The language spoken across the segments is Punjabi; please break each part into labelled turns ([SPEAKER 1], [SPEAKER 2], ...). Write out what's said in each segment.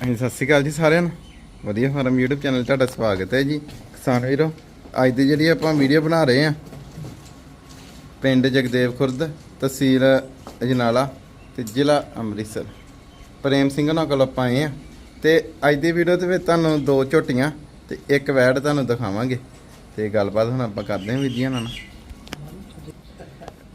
[SPEAKER 1] ਹਾਂਜੀ ਸਤਿ ਸ਼੍ਰੀ ਅਕਾਲ ਜੀ ਸਾਰਿਆਂ ਨੂੰ। ਵਧੀਆ ਫਾਰਮ YouTube ਚੈਨਲ ਤੁਹਾਡਾ ਸਵਾਗਤ ਹੈ ਜੀ। ਕਿਸਾਨ ਵੀਰੋ ਅੱਜ ਦੀ ਜਿਹੜੀ ਆਪਾਂ ਵੀਡੀਓ ਬਣਾ ਰਹੇ ਆ ਪਿੰਡ ਜਗਦੇਵ ਖੁਰਦ ਤਹਿਸੀਲ ਅਜਨਾਲਾ ਤੇ ਜ਼ਿਲ੍ਹਾ ਅੰਮ੍ਰਿਤਸਰ। ਪ੍ਰੇਮ ਸਿੰਘ ਨਾਲ ਕੋਲ ਆਪਾਂ ਆਏ ਆ ਤੇ ਅੱਜ ਦੀ ਵੀਡੀਓ ਦੇ ਵਿੱਚ ਤੁਹਾਨੂੰ ਦੋ ਝੋਟੀਆਂ ਤੇ ਇੱਕ ਵੈੜ ਤੁਹਾਨੂੰ ਦਿਖਾਵਾਂਗੇ ਤੇ ਗੱਲਬਾਤ ਹੁਣ ਆਪਾਂ ਕਰਦੇ ਹਾਂ ਵੀਰ ਜੀ ਨਾਲ।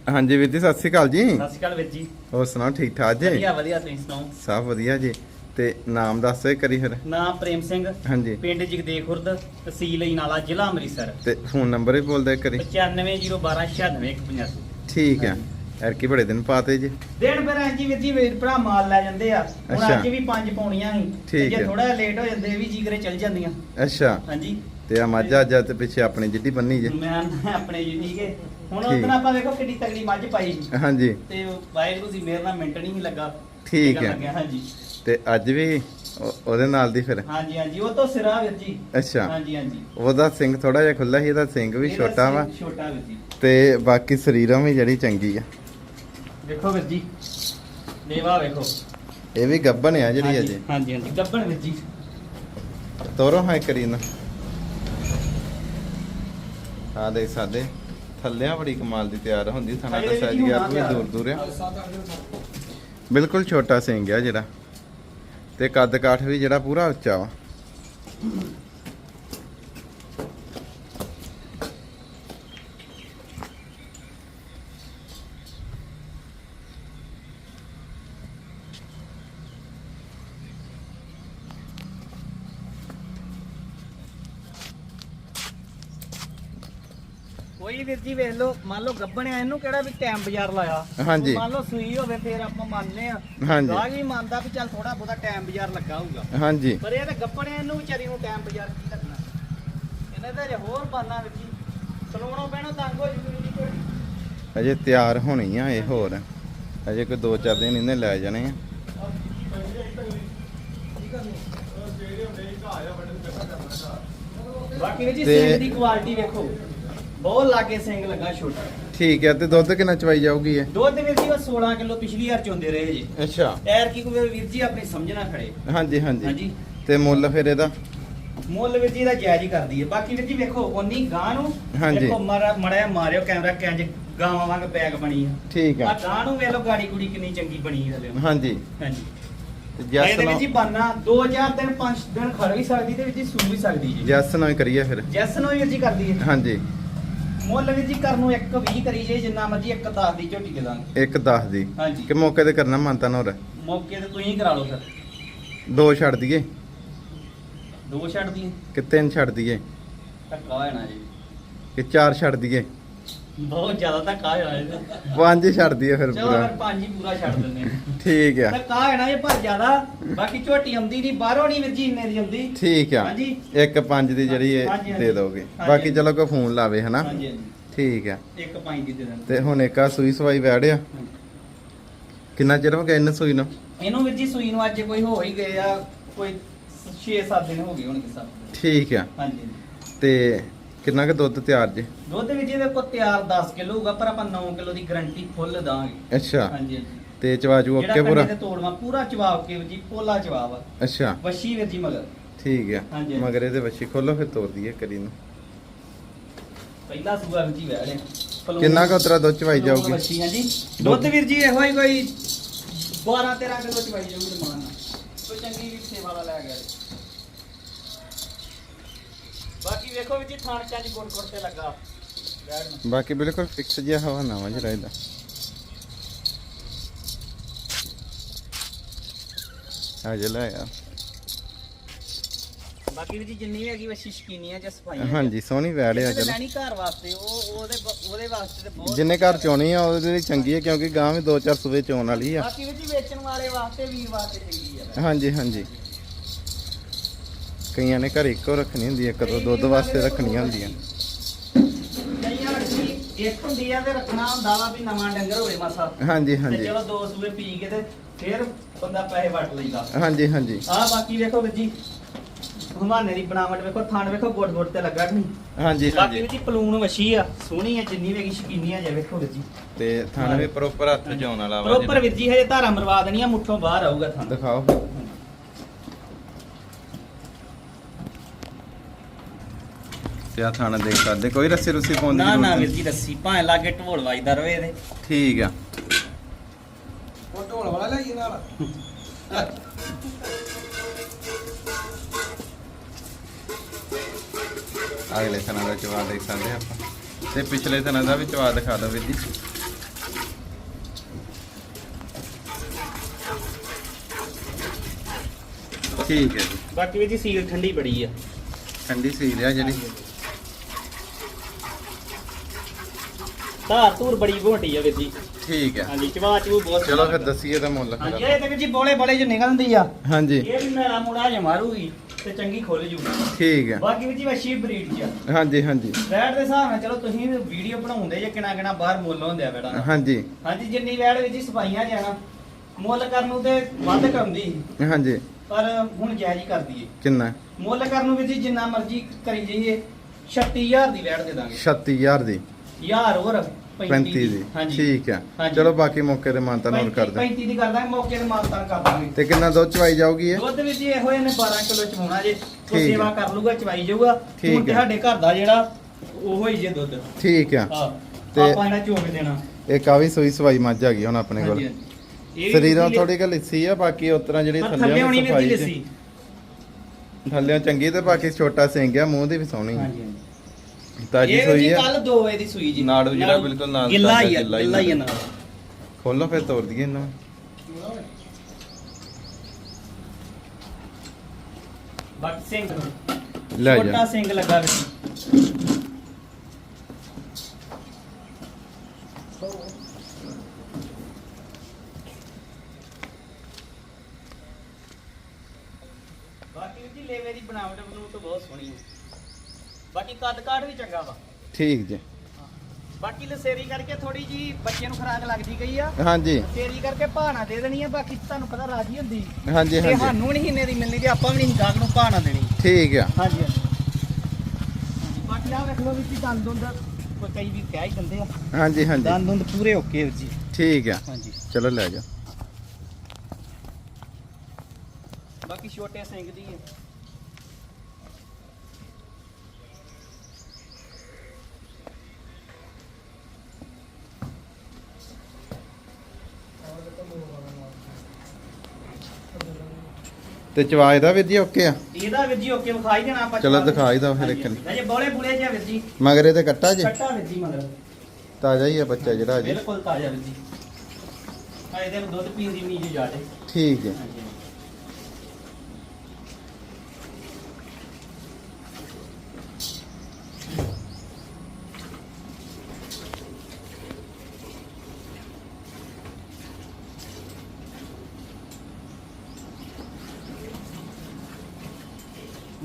[SPEAKER 1] ਹਾਂਜੀ ਵੀਰ ਜੀ ਸਤਿ ਸ਼੍ਰੀ ਅਕਾਲ ਜੀ।
[SPEAKER 2] ਸਤਿ ਸ਼੍ਰੀ ਅਕਾਲ ਵੀਰ ਜੀ।
[SPEAKER 1] ਹੋਰ ਸੁਣਾਓ ਠੀਕ ਠਾਕ ਜੀ?
[SPEAKER 2] ਵਧੀਆ ਵਧੀਆ ਤੁਸੀਂ ਸੁਣਾਓ?
[SPEAKER 1] ਸਭ ਵਧੀਆ ਜੀ। ਤੇ ਨਾਮ ਦੱਸ ਕਰੀ ਫਿਰ।
[SPEAKER 2] ਨਾਮ ਪ੍ਰੇਮ ਸਿੰਘ
[SPEAKER 1] ਹਾਂਜੀ।
[SPEAKER 2] ਪਿੰਡ ਜਗਦੇਵ ਖੁਰਦ ਤਹਿਸੀਲ ਇਨਾਲਾ ਜ਼ਿਲ੍ਹਾ ਅੰਮ੍ਰਿਤਸਰ।
[SPEAKER 1] ਤੇ ਫੋਨ ਨੰਬਰ ਵੀ ਬੋਲ ਕਰੀ
[SPEAKER 2] 9501296185
[SPEAKER 1] ਠੀਕ ਹੈ ਯਾਰ ਕੀ ਬੜੇ ਦਿਨ ਪਾਤੇ ਜੀ।
[SPEAKER 2] ਦਿਨ ਫਿਰ ਹਾਂਜੀ ਵੀਰ ਜੀ ਵੀਰ ਭਰਾ ਮਾਲ ਲੈ ਜਾਂਦੇ ਆ। ਹੁਣ। ਅੱਜ ਵੀ ਪੰਜ ਪਾਉਣੀਆਂ ਸੀ। ਜੇ। ਥੋੜਾ ਲੇਟ ਹੋ ਜਾਂਦੇ ਵੀ ਜੀ ਕਰੇ ਚੱਲ ਜਾਂਦੀਆਂ।
[SPEAKER 1] ਅੱਛਾ।
[SPEAKER 2] ਹਾਂਜੀ।
[SPEAKER 1] ਤੇ ਆ ਮਾਝਾ ਅੱਜ ਤੇ ਪਿੱਛੇ ਆਪਣੀ ਜਿੱਡੀ ਬੰਨੀ ਜੇ।
[SPEAKER 2] ਮੈਂ ਆਪਣੇ ਜੀ ਠੀਕ ਹੈ ਹੁਣ। ਉਦੋਂ ਆਪਾਂ ਵੇਖੋ ਕਿੱਡੀ ਤਗੜੀ ਮੱਝ ਪਾਈ
[SPEAKER 1] ਹਾਂਜੀ।
[SPEAKER 2] ਤੇ ਵਾਹਿਗੁਰੂ ਦੀ ਮਿਹਰ ਨਾਲ ਮਿੰਟ ਨਹੀਂ ਲੱਗਾ।
[SPEAKER 1] ਠੀਕ ਹੈ।
[SPEAKER 2] ਹਾਂਜੀ।
[SPEAKER 1] ਤੇ ਅੱਜ ਵੀ ਉਹ- ਉਹਦੇ ਨਾਲ ਦੀ ਫਿਰ?
[SPEAKER 2] ਹਾਂਜੀ ਹਾਂਜੀ ਉਹ ਤੋਂ ਸਿਰਾ ਵੀਰ ਜੀ।
[SPEAKER 1] ਅੱਛਾ।
[SPEAKER 2] ਹਾਂਜੀ ਹਾਂਜੀ।
[SPEAKER 1] ਉਹਦਾ ਸਿੰਘ ਥੋੜਾ ਜਿਹਾ ਖੁੱਲਾ ਸੀ ਇਹਦਾ ਸਿੰਘ ਵੀ
[SPEAKER 2] ਇਹਦਾ
[SPEAKER 1] ਛੋਟਾ ਵਾ।
[SPEAKER 2] ਛੋਟਾ ਵੀਰ ਜੀ।
[SPEAKER 1] ਤੇ ਬਾਕੀ ਸਰੀਰਾਂ ਵੀ ਜਿਹੜੀ ਚੰਗੀ ਆ।
[SPEAKER 2] ਵੇਖੋ ਵੀਰ ਜੀ ਲੇਵਾ ਵੇਖੋ।
[SPEAKER 1] ਇਹ ਵੀ ਗੱਬਨ ਆ ਜਿਹੜੀ ਅਜੇ।
[SPEAKER 2] ਹਾਂਜੀ ਹਾਂਜੀ ਗੱਬਣ ਵੀਰ ਜੀ।
[SPEAKER 1] ਤੋਰੋ ਹਾਂ ਕਰੀ ਨਾ ਆ ਦੇ ਸਾਡੇ ਥੱਲਿਆਂ ਬੜੀ ਕਮਾਲ ਦੀ ਤਿਆਰ ਹੁੰਦੀ ਥਾਣਾ
[SPEAKER 2] ਵੀ
[SPEAKER 1] ਸਾਜ ਵੀ ਦੂਰ ਦੂਰ ਆ। ਬਿਲਕੁਲ ਛੋਟਾ ਸਿੰਘ ਆ ਜਿਹੜਾ। ਤੇ ਕੱਦ ਕਾਠ ਵੀ ਜਿਹੜਾ ਪੂਰਾ ਉੱਚਾ ਵਾ।
[SPEAKER 2] ਕੋਈ ਵੀਰ ਜੀ ਵੇਖ ਲਓ ਮੰਨ ਲਓ ਗੱਬਣਿਆ ਇਹਨੂੰ ਕਿਹੜਾ ਵੀ ਟਾਈਮ ਬਾਜ਼ਾਰ ਲਾਇਆ।
[SPEAKER 1] ਹਾਂਜੀ।
[SPEAKER 2] ਮੰਨ ਲਓ ਸੂਈ ਹੋਵੇ ਫੇਰ ਆਪਾਂ ਮੰਨਦੇ ਆ
[SPEAKER 1] ਹਾਂਜੀ।
[SPEAKER 2] ਗਾਹ ਵੀ ਮੰਨਦਾ ਵੀ ਚੱਲ ਥੋੜਾ ਬਹੁਤਾ ਟਾਈਮ ਬਾਜ਼ਾਰ ਲੱਗਾ ਹੋਊਗਾ।
[SPEAKER 1] ਹਾਂਜੀ।
[SPEAKER 2] ਪਰ ਇਹ ਤਾਂ ਗੱਬਣਿਆ ਇਹਨੂੰ ਵਿਚਾਰੀ ਨੂੰ ਟਾਈਮ ਬਾਜ਼ਾਰ ਕੀ ਲੱਗਣਾ। ਇਹਨੇ ਤਾਂ ਜੇ ਹੋਰ ਬਾਨਾ ਜੀ। ਸਲੋਣੋਂ ਪੈਣੋਂ ਤੰਗ ਹੋ ਜੂਗੀ ਜੀ ਕੋਈ।
[SPEAKER 1] ਅਜੇ ਤਿਆਰ ਹੋਣੀ ਆ ਇਹ ਹੋਰ। ਅਜੇ ਕੋਈ 2-4 ਦਿਨ ਇਹਨੇ ਲੈ ਜਾਣੇ ਆ।
[SPEAKER 2] ਬਾਕੀ ਜੀ ਸਿੰਘ ਦੀ ਕੁਆਲਿਟੀ ਵੇਖੋ। ਬਹੁਤ ਲਾਗੇ ਸਿੰਘ ਲੱਗਾ ਛੋਟਾ।
[SPEAKER 1] ਠੀਕ ਹੈ ਤੇ ਦੁੱਧ ਕਿੰਨਾ ਚਵਾਈ ਜਾਊਗੀ ਇਹ?
[SPEAKER 2] ਦੁੱਧ ਵੀਰ ਜੀ ਉਹ 16 ਕਿਲੋ ਪਿਛਲੀ ਵਾਰ ਚੋਂਦੇ ਰਹੇ ਜੀ।
[SPEAKER 1] ਅੱਛਾ।
[SPEAKER 2] ਐਰ ਕੀ ਕੋਈ ਵੀਰ ਜੀ ਆਪਣੀ ਸਮਝਣਾ ਖੜੇ।
[SPEAKER 1] ਹਾਂਜੀ ਹਾਂਜੀ।
[SPEAKER 2] ਹਾਂਜੀ।
[SPEAKER 1] ਤੇ ਮੁੱਲ ਫਿਰ ਇਹਦਾ?
[SPEAKER 2] ਮੁੱਲ ਵੀਰ ਜੀ ਦਾ ਜਾਇਜ਼ ਹੀ ਕਰਦੀ ਹੈ। ਬਾਕੀ ਵੀਰ ਜੀ ਵੇਖੋ ਉਨੀ ਗਾਂ ਨੂੰ
[SPEAKER 1] ਹਾਂਜੀ।
[SPEAKER 2] ਵੇਖੋ ਮੜਾ ਮੜਿਆ ਮਾਰਿਓ ਕੈਮਰਾ ਕਿੰਜ ਗਾਵਾਂ ਵਾਂਗ ਬੈਗ ਬਣੀ ਆ।
[SPEAKER 1] ਠੀਕ
[SPEAKER 2] ਆ। ਗਾਂ ਨੂੰ ਵੇਖ ਲਓ ਗਾੜੀ ਕੁੜੀ ਕਿੰਨੀ ਚੰਗੀ ਬਣੀ ਹੈ
[SPEAKER 1] ਹਾਂਜੀ।
[SPEAKER 2] ਹਾਂਜੀ।
[SPEAKER 1] ਤੇ
[SPEAKER 2] ਇਹਦੇ
[SPEAKER 1] ਜੈਸ ਨਾਲ
[SPEAKER 2] ਬਾਨਾ 2000 ਦਿਨ 5 ਦਿਨ ਖੜ ਵੀ ਸਕਦੀ ਤੇ ਵਿੱਚ ਸੂ ਵੀ ਸਕਦੀ ਜੀ।
[SPEAKER 1] ਜੈਸ ਨਾਲ ਹੀ ਕਰੀਏ ਫਿਰ।
[SPEAKER 2] ਜੈਸ ਨੂੰ ਵੀਰ ਜੀ ਕਰਦੀ ਹੈ।
[SPEAKER 1] ਹਾਂਜੀ।
[SPEAKER 2] ਮੁੱਲ ਵੀਰ ਜੀ ਕਰਨ ਨੂੰ 1 20 ਕਰੀ ਜੇ ਜਿੰਨਾ ਮਰਜ਼ੀ 1 10 ਦੀ ਝੋਟੀ ਦੇ ਦਾਂਗੇ।
[SPEAKER 1] ਇੱਕ 10 ਦੀ।
[SPEAKER 2] ਹਾਂਜੀ।
[SPEAKER 1] ਕਿ ਮੌਕੇ ਤੇ ਕਰਨਾ ਮੰਨਤਾ ਨਾ ਹੋਰ?
[SPEAKER 2] ਮੌਕੇ ਤੇ ਤੁਸੀਂ ਕਰਾ ਲਓ ਫਿਰ।
[SPEAKER 1] ਦੋ ਛੱਡ ਦਈਏ?
[SPEAKER 2] ਦੋ ਛੱਡ ਦੀ
[SPEAKER 1] ਕਿ ਤਿੰਨ ਛੱਡ ਦਈਏ?
[SPEAKER 2] ਧੱਕਾ ਹੋਣਾ ਜੀ।
[SPEAKER 1] ਕਿ ਚਾਰ ਛੱਡ ਦਈਏ?
[SPEAKER 2] ਬਹੁਤ ਜ਼ਿਆਦਾ ਧੱਕਾ ਹੋਣਾ ਜੀ
[SPEAKER 1] ਪੰਜ ਹੀ ਛੱਡ ਦਈਏ ਫਿਰ
[SPEAKER 2] ਚਲੋ
[SPEAKER 1] ਪੂਰਾ।
[SPEAKER 2] ਫਿਰ ਪੰਜ ਹੀ ਪੂਰਾ ਛੱਡ ਦਿੰਦੇ ਹਾਂ
[SPEAKER 1] ਠੀਕ ਆ।
[SPEAKER 2] ਧੱਕਾ ਹੋਣਾ ਇਹ ਪਰ ਜ਼ਿਆਦਾ ਬਾਕੀ ਝੋਟੀ ਆਉਂਦੀ ਨਹੀਂ ਬਾਹਰੋਂ ਨਹੀਂ ਵੀਰ ਜੀ ਇੰਨੇ ਦੀ ਆਉਂਦੀ।
[SPEAKER 1] ਠੀਕ ਆ।
[SPEAKER 2] ਹਾਂਜੀ।
[SPEAKER 1] ਇੱਕ ਪੰਜ ਦੀ ਜਿਹੜੀ ਇਹ
[SPEAKER 2] ਹਾਂਜੀ।
[SPEAKER 1] ਦੇ ਦੋਗੇ।
[SPEAKER 2] ਹਾਂਜੀ,
[SPEAKER 1] ਬਾਕੀ
[SPEAKER 2] ਹਾਂਜੀ।
[SPEAKER 1] ਚਲੋ ਕੋਈ ਫੋਨ ਲਾਵੇ ਹਨਾ?
[SPEAKER 2] ਹਾਂਜੀ ਹਾਂਜੀ।
[SPEAKER 1] ਠੀਕ ਆ।
[SPEAKER 2] ਇੱਕ ਪੰਜ ਦੀ ਦੇ ਦਿੰਦੇ।
[SPEAKER 1] ਤੇ ਹੁਣ ਇੱਕ ਆ ਸੂਈ ਸਵਾਈ ਵੜਿਆ ਕਿੰਨਾ ਚਿਰ ਹੋ ਗਿਆ ਇਹਨੂੰ ਸੂਈ ਨੂੰ?
[SPEAKER 2] ਇਹਨੂੰ ਵੀਰ ਜੀ ਸੂਈ ਨੂੰ ਅੱਜ ਕੋਈ ਹੋ ਹੀ ਗਏ ਆ ਕੋਈ 6-7 ਦਿਨ ਹੋ ਗਏ ਹੁਣ ਕਿਸਾ
[SPEAKER 1] ਠੀਕ ਆ।
[SPEAKER 2] ਹਾਂਜੀ।
[SPEAKER 1] ਤੇ ਕਿੰਨਾ ਕੁ ਦੁੱਧ ਤਿਆਰ ਜੇ?
[SPEAKER 2] ਦੁੱਧ ਵਿੱਚ ਇਹਦੇ ਕੋਲ ਤਿਆਰ 10 ਕਿਲੋ ਹੋਊਗਾ ਪਰ ਆਪਾਂ 9 ਕਿਲੋ ਦੀ ਗਾਰੰਟੀ ਫੁੱਲ ਦਾਂਗੇ।
[SPEAKER 1] ਅੱਛਾ।
[SPEAKER 2] ਹਾਂਜੀ ਹਾਂਜੀ।
[SPEAKER 1] ਤੇ ਚਵਾਜੂ
[SPEAKER 2] ਜਿਹੜਾ
[SPEAKER 1] ਓਕੇ ਪੂਰਾ?
[SPEAKER 2] ਤੇ ਤੋੜਵਾ ਪੂਰਾ ਚਵਾਬ ਕੇ ਵੀਰ ਜੀ ਪੋਲਾ ਚਵਾਬ ਆ
[SPEAKER 1] ਅੱਛਾ।
[SPEAKER 2] ਵਸ਼ੀ ਵੀਰ ਜੀ ਮਗਰ।
[SPEAKER 1] ਠੀਕ ਆ।
[SPEAKER 2] ਹਾਂਜੀ।
[SPEAKER 1] ਮਗਰ ਇਹਦੇ ਵੱਛੀ ਖੋਲੋ ਫਿਰ ਤੋੜ ਦਈਏ ਕਰੀ ਨੂੰ
[SPEAKER 2] ਪਹਿਲਾ ਸੂਆ ਵੀਰ ਜੀ ਵਹਿ
[SPEAKER 1] ਕਿੰਨਾ ਕੁ ਉਤਰਾ ਦੁੱਧ ਚਵਾਈ ਜਾਊਗੀ?
[SPEAKER 2] ਵਸ਼ੀ ਹਾਂਜੀ। ਦੁੱਧ ਵੀਰ ਜੀ ਇਹੋ ਹੀ ਕੋਈ 12 13 ਕਿਲੋ ਚਵਾਈ ਜਾਊਗੀ ਮਾਨ ਕੋਈ ਚੰਗੀ ਵੀ ਸੇਵਾ ਵਾਲਾ ਲੈ ਗਿਆ। ਜੀ। ਬਾਕੀ ਵੇਖੋ ਵੀਰ ਜੀ ਥਾਣ ਚੱਜ ਗੁੜ ਗੁੜ ਤੇ ਲੱਗਾ।
[SPEAKER 1] ਬਾਕੀ ਬਿਲਕੁਲ ਫਿਕਸ ਜਿਹਾ ਹਵਾ ਨਾ ਵਜ ਇਹਦਾ ਆ ਜੇ ਲੈ ਆ।
[SPEAKER 2] ਬਾਕੀ ਵੀ ਜੀ ਜਿੰਨੀ ਵੀ ਹੈਗੀ ਵਸ਼ੀ ਸ਼ਕੀਨੀ ਹੈ ਜਾਂ ਸਫ਼ਾਈ
[SPEAKER 1] ਹਾਂਜੀ ਸੋਹਣੀ ਵੈੜਿਆ
[SPEAKER 2] ਚਲੋ
[SPEAKER 1] ਚਲੋ।
[SPEAKER 2] ਲੈਣੀ ਘਰ ਵਾਸਤੇ ਉਹ ਉਹਦੇ ਬ- ਉਹਦੇ ਵਾਸਤੇ ਤੇ ਬਹੁਤ
[SPEAKER 1] ਜਿੰਨੇ ਘਰ ਚੋਣੀ ਆ ਉਹਦੇ ਲਈ ਚੰਗੀ ਹੈ ਕਿਉਂਕਿ ਗਾਂ ਵੀ 2-4 ਸੂਵੇ ਚੋਣ ਵਾਲੀ ਆ।
[SPEAKER 2] ਬਾਕੀ ਵੀ ਜੀ ਵੇਚਣ ਵਾਲੇ ਵਾਸਤੇ ਵੀਰ ਵਾਸਤੇ ਚੰਗੀ ਹੈ
[SPEAKER 1] ਹਾਂਜੀ ਹਾਂਜੀ। ਕਈਆਂ ਨੇ ਘਰ ਇੱਕੋ ਰੱਖਣੀ ਹੁੰਦੀ ਹੈ ਕਦੋਂ ਦੁੱਧ ਵਾਸਤੇ ਰੱਖਣੀਆਂ ਹੁੰਦੀਆਂ।
[SPEAKER 2] ਕਈਆਂ ਰੱਖੀ ਇੱਕ ਹੁੰਦੀ ਆ ਤੇ ਰੱਖਣਾ ਹੁੰਦਾ ਵਾ ਵੀ ਨਵਾਂ ਡੰਗਰ ਹੋਵੇ ਮਾਸਾ।
[SPEAKER 1] ਹਾਂਜੀ
[SPEAKER 2] ਤੇ
[SPEAKER 1] ਹਾਂਜੀ
[SPEAKER 2] ਚਲੋ ਦੋ ਸੂਏ ਪੀ ਕੇ ਤੇ ਫਿਰ ਬੰਦਾ ਪੈਸੇ ਵਟ ਲੈਂਦਾ
[SPEAKER 1] ਹਾਂਜੀ ਹਾਂਜੀ।
[SPEAKER 2] ਆ ਬਾਕੀ ਵੇਖੋ ਵੀਰ ਜੀ ਹਮਾਨੇ ਦੀ ਬਣਾਵਟ ਵੇਖੋ ਥਣ ਵੇਖੋ ਗੋਟ ਗੋਟ ਤੇ ਲੱਗਾ ਕਿ ਨਹੀਂ?
[SPEAKER 1] ਹਾਂਜੀ
[SPEAKER 2] ਬਾਕੀ
[SPEAKER 1] ਹਾਂਜੀ
[SPEAKER 2] ਵੀਰ ਜੀ ਪਲੂਣ ਵਸ਼ੀ ਆ ਸੋਹਣੀ ਆ ਜਿੰਨੀ ਵੀ ਹੈਗੀ ਸ਼ਕੀਨੀ ਆ ਜੇ ਵੇਖੋ ਵੀਰ ਜੀ।
[SPEAKER 1] ਤੇ ਥਾਣੇ ਵੀ ਪ੍ਰੋਪਰ ਹੱਥ ਜਾਉਣ ਵਾਲਾ ਵਾ
[SPEAKER 2] ਪ੍ਰੋਪਰ ਵੀਰ ਜੀ ਹਜੇ ਧਾਰਾ ਮਰਵਾ ਦੇਣੀ ਆ ਮੁੱਠੋਂ ਬਾਹਰ ਆਊਗਾ ਥਣ
[SPEAKER 1] ਦਿਖਾਓ। ਤੇ ਆ ਥਾਣਾ ਦੇਖ ਸਕਦੇ ਕੋਈ ਰੱਸੀ ਰੁੱਸੀ ਪਾਉਂਦੀ
[SPEAKER 2] ਨਾ ਨਾ
[SPEAKER 1] ਜ਼ਰੂਰਤ
[SPEAKER 2] ਵੀਰ
[SPEAKER 1] ਨਹੀਂ।
[SPEAKER 2] ਜੀ ਰੱਸੀ ਭਾਵੇਂ ਲਾਗੇ ਢੋਲ ਵੱਜਦਾ ਰਵੇ ਇਹਦੇ।
[SPEAKER 1] ਠੀਕ ਆ।
[SPEAKER 3] ਉਹ ਢੋਲ ਵਾਲਾ ਲਈ ਨਾਲ।
[SPEAKER 1] ਅਗਲੇ ਥਾਣਾ ਦਾ ਚਵਾ ਦੇਖ ਸਕਦੇ ਆਪਾਂ। ਤੇ ਪਿਛਲੇ ਥਾਣਾ ਦਾ ਵੀ ਚਵਾ ਦਿਖਾ ਦਿਓ ਵੀਰ ਜੀ। ਠੀਕ ਹੈ ਜੀ।
[SPEAKER 2] ਬਾਕੀ ਵੀਰ ਜੀ ਸੀਲ ਠੰਡੀ ਬੜੀ ਆ।
[SPEAKER 1] ਠੰਡੀ ਸੀਲ ਆ ਜਿਹੜੀ।
[SPEAKER 2] ਧਾਰ ਧੂਰ ਬੜੀ ਮੋਟੀ ਆ ਵੀਰ ਜੀ।
[SPEAKER 1] ਠੀਕ ਹੈ
[SPEAKER 2] ਹਾਂਜੀ ਚਵਾ ਚੂ ਬਹੁਤ
[SPEAKER 1] ਚਲੋ ਫਿਰ ਦੱਸੀਏ ਤਾਂ ਮੁੱਲ
[SPEAKER 2] ਹਾਂਜੀ ਇਹ ਤੇ ਵੀਰ ਜੀ ਬੋਲੇ ਬੋਲੇ ਜੋ ਨਿਕਲਦੀ ਆ।
[SPEAKER 1] ਹਾਂਜੀ।
[SPEAKER 2] ਇਹ ਵੀ ਮੇਰਾ ਮੁੰਡਾ ਜੇ ਮਾਰੂਗੀ ਤੇ ਚੰਗੀ ਖੁੱਲ ਜੂ।
[SPEAKER 1] ਠੀਕ ਹੈ
[SPEAKER 2] ਬਾਕੀ ਜੀ ਵਸ਼ੀ ਬਰੀਡ ਚ
[SPEAKER 1] ਹਾਂਜੀ ਹਾਂਜੀ।
[SPEAKER 2] ਵੈਟ ਦੇ ਹਿਸਾਬ ਨਾਲ ਚਲੋ ਤੁਸੀਂ ਵੀਡੀਓ ਬਣਾਉਂਦੇ ਜੇ ਕਿਣਾ ਕਿਣਾ ਬਾਹਰ ਮੁੱਲ ਹੁੰਦੇ ਦਾ।
[SPEAKER 1] ਹਾਂਜੀ।
[SPEAKER 2] ਹਾਂਜੀ ਜਿੰਨੀ ਵੈਟ ਵਿੱਚ ਸਫਾਈਆਂ ਜਾਣਾ ਮੁੱਲ ਕਰਨ ਨੂੰ ਤੇ ਵੱਧ ਕਰਦੀ
[SPEAKER 1] ਹਾਂਜੀ।
[SPEAKER 2] ਪਰ ਹੁਣ ਜਾਇਜ਼ ਹੀ ਕਰ ਦਈਏ।
[SPEAKER 1] ਕਿੰਨਾ?
[SPEAKER 2] ਮੁੱਲ ਕਰਨ ਨੂੰ ਵੀ ਜੀ ਜਿੰਨਾ ਮਰਜ਼ੀ ਕਰੀ ਜਾਈਏ 36000 ਦੀ ਵੈਟ ਦੇ ਦਾਂਗੇ।
[SPEAKER 1] 36000 ਦੀ।
[SPEAKER 2] ਯਾਰ ਹੋਰ।
[SPEAKER 1] 35 ਦੀ।
[SPEAKER 2] ਹਾਂਜੀ।
[SPEAKER 1] ਠੀਕ
[SPEAKER 2] ਹਾਂਜੀ।
[SPEAKER 1] ਚਲੋ ਬਾਕੀ ਮੌਕੇ ਤੇ ਮਾਨਤਾ ਨੋਟ ਕਰ ਦੇ
[SPEAKER 2] 35 ਦੀ ਕਰ ਦਾਂਗੇ ਮੌਕੇ ਤੇ ਮਾਨਤਾਨ ਕਰ ਦਾਂਗੇ।
[SPEAKER 1] ਤੇ ਕਿੰਨਾ ਦੁੱਧ ਚਵਾਈ ਜਾਊਗੀ ਇਹ?
[SPEAKER 2] ਦੁੱਧ ਵਿੱਚ ਇਹੋ ਇਹਨੇ 12 ਕਿਲੋ ਚਵਾਉਣਾ ਜੇ। ਉਹ
[SPEAKER 1] ਠੀਕ
[SPEAKER 2] ਸੇਵਾ
[SPEAKER 1] ਹੈ।
[SPEAKER 2] ਕਰ ਲੂਗਾ ਚਵਾਈ ਜਾਊਗਾ।
[SPEAKER 1] ਠੀਕ
[SPEAKER 2] ਹੁਣ ਤੇ
[SPEAKER 1] ਹੈ।
[SPEAKER 2] ਸਾਡੇ ਘਰ ਦਾ ਜਿਹੜਾ ਉਹੋ ਹੀ ਜੇ ਦੁੱਧ।
[SPEAKER 1] ਠੀਕ ਆ।
[SPEAKER 2] ਹਾਂ।
[SPEAKER 1] ਤੇ-
[SPEAKER 2] ਆਪਾਂ ਇਹਨਾਂ ਚੋਕ ਦੇਣਾ।
[SPEAKER 1] ਇਹ ਕਾਵੀ ਸੋਈ ਸਵਾਈ ਮੱਝ ਆ ਗਈ ਹੁਣ ਆਪਣੇ ਕੋਲ।
[SPEAKER 2] ਵੀ
[SPEAKER 1] ਸਰੀਰਾਂ ਥੋੜੀ ਜਿਹੀ ਲਿੱਸੀ ਆ ਬਾਕੀ ਉਤਰਾਂ ਜਿਹੜੀ
[SPEAKER 2] ਪਰ
[SPEAKER 1] ਥੱਲੇ
[SPEAKER 2] ਥੱਲੇ ਹੋਣੀ ਵੀ ਦੀ ਲੱਸੀ।
[SPEAKER 1] ਥੱਲੇ ਚੰਗੀ ਤੇ ਬਾਕੀ ਛੋਟਾ ਸਿੰਘ ਆ ਮੂੰਹ ਦੀ ਵੀ ਸੋਹਣੀ ਆ।
[SPEAKER 2] ਹਾਂਜੀ ਹਾਂਜੀ।
[SPEAKER 1] ਤਾਜੀ
[SPEAKER 2] ਇਹ
[SPEAKER 1] ਸੋਈ
[SPEAKER 2] ਜੀ ਕੱਲ 2 ਵਜੇ ਦੀ ਸੂਈ ਜੀ।
[SPEAKER 1] ਨਾੜੂ ਜਿਹੜਾ ਬਿਲਕੁਲ ਨਾਲ
[SPEAKER 2] ਗਿੱਲਾ ਹੀ
[SPEAKER 1] ਗਿੱਲਾ ਹੀ
[SPEAKER 2] ਗਿੱਲਾ ਹੀ ਆ
[SPEAKER 1] ਨਾਲ। ਖੋਲੋ ਫਿਰ ਤੋੜ ਦਈਏ ਇਹਨੂੰ।
[SPEAKER 2] ਬਾਕੀ ਸਿੰਘ
[SPEAKER 1] ਲੈ
[SPEAKER 2] ਛੋਟਾ
[SPEAKER 1] ਜਾ
[SPEAKER 2] ਸਿੰਘ ਲੱਗਾ ਵਿੱਚ। ਬਾਕੀ ਜੀ ਲੇਵੇ ਦੀ ਬਣਾਵਟ ਬਣੂ ਤਾਂ ਬਹੁਤ ਸੋਹਣੀ ਹੈ ਬਾਕੀ ਕੱਦ ਕਾਠ ਵੀ ਚੰਗਾ ਵਾ।
[SPEAKER 1] ਠੀਕ ਜੀ।
[SPEAKER 2] ਬਾਕੀ ਲਸੇਰੀ ਕਰਕੇ ਥੋੜੀ ਜੀ ਬੱਚੇ ਨੂੰ ਖਰਾਕ ਲੱਗਦੀ ਗਈ ਆ।
[SPEAKER 1] ਹਾਂਜੀ।
[SPEAKER 2] ਤੇਰੀ ਕਰਕੇ ਭਾਣਾ ਦੇ ਦੇਣੀ ਆ ਬਾਕੀ ਤੁਹਾਨੂੰ ਪਤਾ ਰਾਜੀ ਹੁੰਦੀ।
[SPEAKER 1] ਹਾਂਜੀ
[SPEAKER 2] ਤੇ
[SPEAKER 1] ਹਾਂਜੀ।
[SPEAKER 2] ਸਾਨੂੰ ਨਹੀਂ ਇੰਨੇ ਦੀ ਮਿਲਣੀ ਤੇ ਆਪਾਂ ਵੀ ਨਹੀਂ ਗਾਹਕ ਨੂੰ ਭਾਣਾ ਦੇਣੀ।
[SPEAKER 1] ਠੀਕ ਆ।
[SPEAKER 2] ਹਾਂਜੀ ਹਾਂਜੀ। ਹਾਂਜੀ, ਬਾਕੀ ਆ ਵੇਖ ਲਓ ਵੀ ਕੀ ਦੰਦ ਦੁੰਦ ਕੋਈ ਕਈ ਵੀ ਕਹਿ ਹੀ ਦਿੰਦੇ ਆ।
[SPEAKER 1] ਹਾਂਜੀ ਹਾਂਜੀ।
[SPEAKER 2] ਦੰਦ ਦੁੰਦ ਪੂਰੇ ਓਕੇ ਵੀਰ ਜੀ।
[SPEAKER 1] ਠੀਕ ਆ।
[SPEAKER 2] ਹਾਂਜੀ।
[SPEAKER 1] ਚਲੋ ਲੈ ਜਾ
[SPEAKER 2] ਬਾਕੀ ਛੋਟੇ ਸਿੰਘ ਦੀ ਹੈ
[SPEAKER 1] ਤੇ ਚਵਾਜ ਦਾ ਵੀਰ ਜੀ ਓਕੇ ਆ।
[SPEAKER 2] ਇਹਦਾ ਵੀਰ ਜੀ ਓਕੇ ਵਿਖਾਈ ਦੇਣਾ ਆਪਾਂ
[SPEAKER 1] ਚਲੋ ਦਿਖਾਈ ਦਿਓ ਫਿਰ ਇੱਕ।
[SPEAKER 2] ਹਾਂਜੀ। ਅਜੇ ਬੋਲੇ ਬੁਲੇ ਜਿਹਾ ਵੀਰ ਜੀ।
[SPEAKER 1] ਮਗਰ ਇਹਦੇ ਕੱਟਾ ਜੀ?
[SPEAKER 2] ਕੱਟਾ ਵੀਰ ਜੀ ਮਗਰ।
[SPEAKER 1] ਤਾਜ਼ਾ ਹੀ ਆ ਬੱਚਾ ਜਿਹੜਾ ਜੀ
[SPEAKER 2] ਬਿਲਕੁਲ ਤਾਜ਼ਾ ਵੀਰ ਜੀ। ਆ ਇਹਦੇ ਨੂੰ ਦੁੱਧ ਪੀਣ ਦੀ ਨੀਜ ਜਾ। ਦੇ
[SPEAKER 1] ਠੀਕ ਹੈ।
[SPEAKER 2] ਹਾਂਜੀ।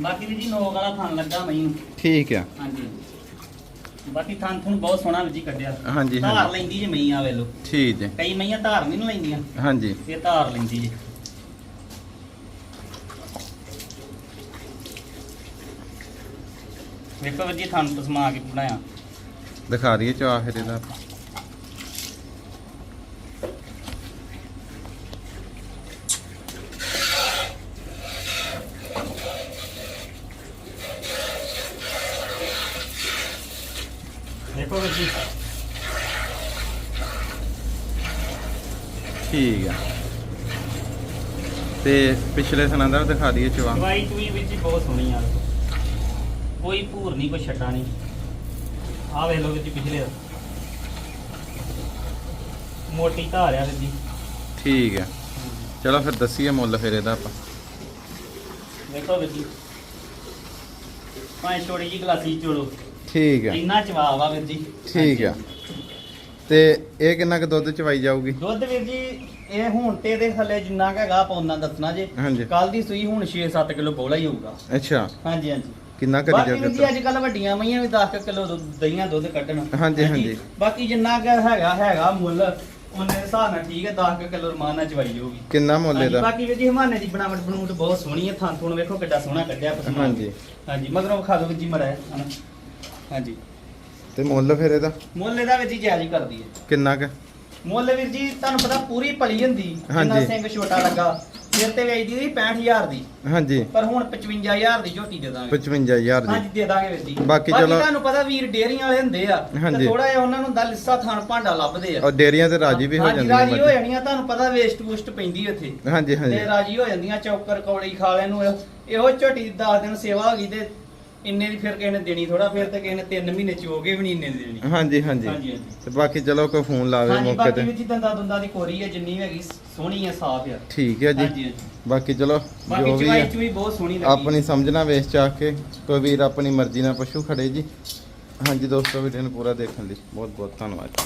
[SPEAKER 2] ਬਾਕੀ ਵੀ ਜੀ ਨੋਕ ਵਾਲਾ ਥਣ ਲੱਗਾ ਮੈਨੂੰ
[SPEAKER 1] ਠੀਕ ਆ।
[SPEAKER 2] ਹਾਂਜੀ। ਬਾਕੀ ਥਣ ਥੁਣ ਬਹੁਤ ਸੋਹਣਾ ਹੀ ਕੱਢਿਆ।
[SPEAKER 1] ਹਾਂਜੀ
[SPEAKER 2] ਧਾਰ
[SPEAKER 1] ਹਾਂਜੀ
[SPEAKER 2] ਲੈਂਦੀ ਜੇ ਮਈ ਆ ਵੇਲੋ।
[SPEAKER 1] ਠੀਕ ਜੀ।
[SPEAKER 2] ਕਈ ਮਈਆਂ ਧਾਰ ਨਹੀਂ ਨਾ ਲੈਂਦੀਆਂ।
[SPEAKER 1] ਹਾਂਜੀ।
[SPEAKER 2] ਇਹ ਧਾਰ ਲੈਂਦੀ ਜੇ। ਵੇਖੋ ਵੀਰ ਜੀ ਥਣ ਪਸਮਾ ਕੇ ਬਣਾਇਆ।
[SPEAKER 1] ਦਿਖਾ ਦਈਏ ਚਵਾ ਫਿਰ ਇਹਦਾ
[SPEAKER 2] ਵੇਖੋ ਵੀਰ ਜੀ
[SPEAKER 1] ਠੀਕ ਆ। ਤੇ ਪਿਛਲੇ ਸਨਾਂ ਦਾ ਵੀ ਦਿਖਾ ਦਈਏ ਚਵਾ
[SPEAKER 2] ਦਵਾਈ ਚੂਈ ਵਿੱਚ ਹੀ ਬਹੁਤ ਸੋਹਣੀ ਆ। ਕੋਈ ਭੂਰ ਨਹੀਂ ਕੋਈ ਛੱਟਾ ਨਹੀਂ। ਆ ਵੇਖ ਲਓ ਜੀ ਪਿਛਲੇ। ਦਾ। ਮੋਟੀ ਧਾਰ ਆ ਜੀ
[SPEAKER 1] ਠੀਕ ਆ। ਚਲੋ ਫਿਰ ਦੱਸੀਏ ਮੁੱਲ ਫਿਰ ਇਹਦਾ ਆਪਾਂ।
[SPEAKER 2] ਵੀਰ ਜੀ ਭਾਵੇਂ ਛੋਟੀ ਜੀ ਗਲਾਸੀ ਚੋਲੋ।
[SPEAKER 1] ਠੀਕ ਆ।
[SPEAKER 2] ਇੰਨਾ ਜਵਾਬ ਆ ਵੀਰ ਜੀ
[SPEAKER 1] ਠੀਕ ਆ। ਤੇ ਇਹ ਕਿੰਨਾ ਕੁ ਦੁੱਧ ਚਵਾਈ ਜਾਊਗੀ?
[SPEAKER 2] ਦੁੱਧ ਵੀਰ ਜੀ ਇਹ ਹੁਣ ਤੇ ਇਹਦੇ ਥੱਲੇ ਜਿੰਨਾ ਕੁ ਹੈਗਾ ਆਪਾਂ ਉਹਨਾਂ ਦੱਸਣਾ ਜੇ।
[SPEAKER 1] ਹਾਂਜੀ।
[SPEAKER 2] ਕੱਲ ਦੀ ਸੂਈ ਹੁਣ 6-7 ਕਿਲੋ ਬੋਲਾ ਹੀ ਹੋਊਗਾ।
[SPEAKER 1] ਅੱਛਾ।
[SPEAKER 2] ਹਾਂਜੀ ਹਾਂਜੀ।
[SPEAKER 1] ਕਿੰਨਾ ਕਰੀ
[SPEAKER 2] ਬਾਕੀ ਵੀਰ
[SPEAKER 1] ਜਾਊਗਾ
[SPEAKER 2] ਜੀ ਅੱਜ ਕੱਲ ਵੱਡੀਆਂ ਮਈਆਂ ਵੀ 10 ਕਿਲੋ ਦਹੀਂਆਂ ਦੁੱਧ ਕੱਢਣ।
[SPEAKER 1] ਹਾਂਜੀ, ਹਾਂਜੀ।
[SPEAKER 2] ਬਾਕੀ ਜਿੰਨਾ ਕੁ ਹੈਗਾ ਹੈਗਾ ਮੁੱਲ ਉਹਨੇ ਹਿਸਾਬ ਨਾਲ ਠੀਕ ਹੈ 10 ਕਿਲੋ ਰਮਾਨ ਚਵਾਈ ਜਾਊਗੀ।
[SPEAKER 1] ਕਿੰਨਾ ਮੁੱਲ
[SPEAKER 2] ਹਾਂਜੀ,
[SPEAKER 1] ਇਹਦਾ?
[SPEAKER 2] ਬਾਕੀ ਵੀਰ ਜੀ ਹਮਾਨੇ ਦੀ ਬਣਾਵਟ ਬਣੂਟ ਬਹੁਤ ਸੋਹਣੀ ਹੈ ਥਾਂ ਥੂਣ ਵੇਖੋ ਕਿੱਡਾ ਸੋਹਣਾ ਕੱਢਿਆ ਪਸਮਾ
[SPEAKER 1] ਹਾਂਜੀ।
[SPEAKER 2] ਹਾਂਜੀ ਮਗਰੋਂ ਖਾ ਦੋ ਵੀਰ ਜੀ ਮੜਾ ਹਾਂਜੀ।
[SPEAKER 1] ਤੇ ਮੁੱਲ ਫਿਰ ਇਹਦਾ?
[SPEAKER 2] ਮੁੱਲ ਇਹਦਾ ਵੀਰ ਜੀ ਜਾਇਜ਼ ਹੀ ਕਰਦੀ ਹੈ।
[SPEAKER 1] ਕਿੰਨਾ ਕੁ?
[SPEAKER 2] ਮੁੱਲ ਵੀਰ ਜੀ ਤੁਹਾਨੂੰ ਪਤਾ ਪੂਰੀ ਭਲੀ ਹੁੰਦੀ ਜਿੰਨਾ
[SPEAKER 1] ਹਾਂਜੀ।
[SPEAKER 2] ਸਿੰਘ ਛੋਟਾ ਲੱਗਾ ਫਿਰ ਤੇ ਵੇਚਦੀ ਸੀ 65000 ਦੀ।
[SPEAKER 1] ਹਾਂਜੀ।
[SPEAKER 2] ਪਰ ਹੁਣ 55000 ਦੀ ਝੋਟੀ ਦੇ ਦਾਂਗੇ।
[SPEAKER 1] 55000
[SPEAKER 2] ਹਾਂਜੀ
[SPEAKER 1] ਦੀ।
[SPEAKER 2] ਦੇ ਦਾਂਗੇ ਵੀਰ ਜੀ।
[SPEAKER 1] ਬਾਕੀ ਚਲੋ-
[SPEAKER 2] ਤੁਹਾਨੂੰ ਪਤਾ ਵੀਰ ਡੇਅਰੀਆਂ ਵਾਲੇ ਹੁੰਦੇ ਆ
[SPEAKER 1] ਹਾਂਜੀ।
[SPEAKER 2] ਥੋੜਾ ਜਿਹਾ ਉਹਨਾਂ ਨੂੰ ਹੁੰਦਾ ਲਿੱਸਾ ਥਾਣ ਭਾਂਡਾ ਲੱਭਦੇ ਆ।
[SPEAKER 1] ਔਰ ਡੇਰੀਆਂ ਤੇ ਰਾਜੀ ਵੀ ਹੋ
[SPEAKER 2] ਹਾਂਜੀ,
[SPEAKER 1] ਜਾਂਦੀਆਂ
[SPEAKER 2] ਰਾਜੀ ਹੋ
[SPEAKER 1] ਮੱਝ।
[SPEAKER 2] ਜਾਣੀਆਂ ਤੁਹਾਨੂੰ ਪਤਾ ਵੇਸਟ ਵੂਸਟ ਪੈਂਦੀ ਉੱਥੇ।
[SPEAKER 1] ਹਾਂਜੀ ਹਾਂਜੀ।
[SPEAKER 2] ਤੇ ਰਾਜੀ ਹੋ ਜਾਂਦੀਆਂ ਚੌਕਰ ਕੌੜੀ ਖਾ ਲੈਣ ਨੂੰ ਇਹੋ- ਇਹੋ ਝੋਟੀ 10 ਦਿਨ ਸੇਵਾ ਹੋ ਗਈ ਤੇ ਇੰਨੇ ਦੀ ਫਿਰ ਕਿਸੇ ਨੇ ਦੇਣੀ ਥੋੜਾ ਫਿਰ ਤੇ ਕਿਸੇ ਨੇ 3 ਮਹੀਨੇ ਚੋਗੇ ਵੀ ਨਹੀਂ ਇੰਨੇ ਦੀ ਦੇਣੀ।
[SPEAKER 1] ਹਾਂਜੀ ਹਾਂਜੀ।
[SPEAKER 2] ਹਾਂਜੀ ਹਾਂਜੀ।
[SPEAKER 1] ਤੇ ਬਾਕੀ ਚਲੋ ਕੋਈ ਫੋਨ ਲਾਵੇ
[SPEAKER 2] ਹਾਂਜੀ
[SPEAKER 1] ਮੌਕੇ
[SPEAKER 2] ਬਾਕੀ
[SPEAKER 1] ਤੇ।
[SPEAKER 2] ਵੀ ਜੀ ਦੰਦਾ ਦੁੰਦਾ ਦੀ ਕੋਰੀ ਹੈ ਜਿੰਨੀ ਵੀ ਹੈਗੀ ਸੋਹਣੀ ਹੈ ਸਾਫ਼ ਆ
[SPEAKER 1] ਠੀਕ ਹੈ ਜੀ।
[SPEAKER 2] ਹਾਂਜੀ ਹਾਂਜੀ।
[SPEAKER 1] ਬਾਕੀ ਚਲੋ
[SPEAKER 2] ਬਾਕੀ
[SPEAKER 1] ਜੋ ਵੀ
[SPEAKER 2] ਚਵਾਈ
[SPEAKER 1] ਹੈ
[SPEAKER 2] ਚ ਵੀ ਬਹੁਤ ਸੋਹਣੀ ਲੱਗੀ।
[SPEAKER 1] ਆਪਣੀ ਸਮਝਣਾ ਵੇਚ ਚਾਹ ਕੇ ਕੋਈ ਵੀਰ ਆਪਣੀ ਮਰਜ਼ੀ ਨਾਲ ਪਸ਼ੂ ਖੜੇ ਜੀ। ਹਾਂਜੀ ਦੋਸਤੋ ਵੀਡੀਓ ਨੂੰ ਪੂਰਾ ਦੇਖਣ ਲਈ ਬਹੁਤ ਬਹੁਤ ਧੰਨਵਾਦ।